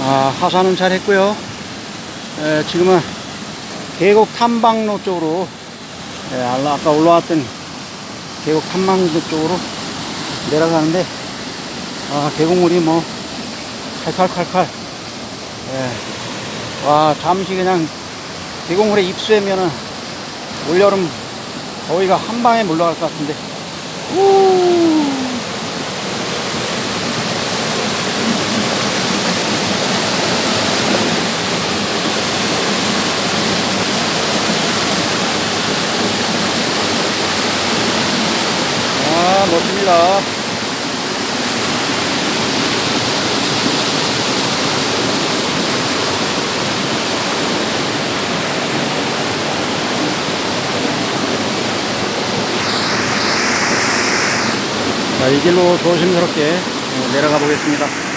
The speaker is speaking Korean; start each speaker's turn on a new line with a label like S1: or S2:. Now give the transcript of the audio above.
S1: 아, 하산은 잘 했고요. 에, 지금은 계곡 탐방로 쪽으로, 에, 아까 올라왔던 계곡 탐방로 쪽으로 내려가는데, 아, 계곡물이 뭐, 칼칼칼칼. 예. 와, 잠시 그냥 계곡물에 입수하면은 올여름 더위가 한 방에 물러갈 것 같은데. 우. 아, 멋집니다. 자, 이 길로 조심스럽게 어, 내려가 보겠습니다.